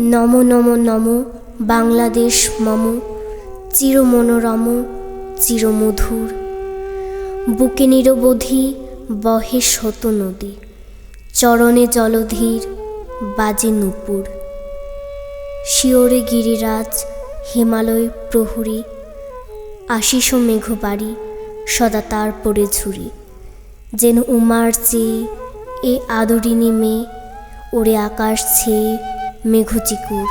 নম নম নম, বাংলাদেশ মম, চিরমনোরম, চিরমধুর। বুকে নিরবধি বহে শত নদী, চরণে জলধীর বাজে নুপুর। শিওরে গিরিরাজ, হিমালয় প্রহরী, আশিস মেঘবাড়ি, সদা তার পরে ঝুরি। যেন উমার চেয়ে, এ আদরিনী মেয়ে, ওরে আকাশ ছেয়ে মেঘচিকুর।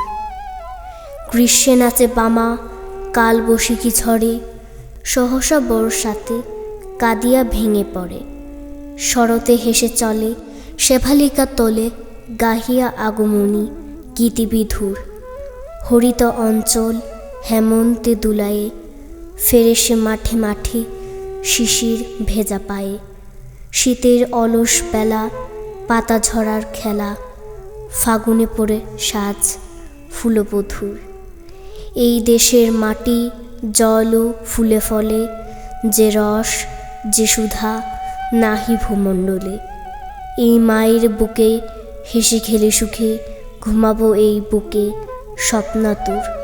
গ্রীষ্মে নাচে বামা, কাল বসিকি ঝড়ে, সহসা বর্ষাতে কাদিয়া ভেঙে পড়ে। শরতে হেসে চলে, শেফালিকা তলে গাহিয়া আগমনী গীতিবিধুর হরিত অঞ্চল হেমন্তে দুলায়ে ফেরে সে মাঠে মাঠে শিশির ভেজা পায়ে। শীতের অলস বেলা, পাতা ঝরার খেলা ফাগুনে পড়ে সাজ ফুলবধূর এই দেশের মাটি জল ও ফুলে ফলে, যে রস, যে সুধা নাহি ভূমণ্ডলে। এই মায়ের বুকে হেসে খেলে সুখে ঘুমাবো এই বুকে স্বপ্নাতুর।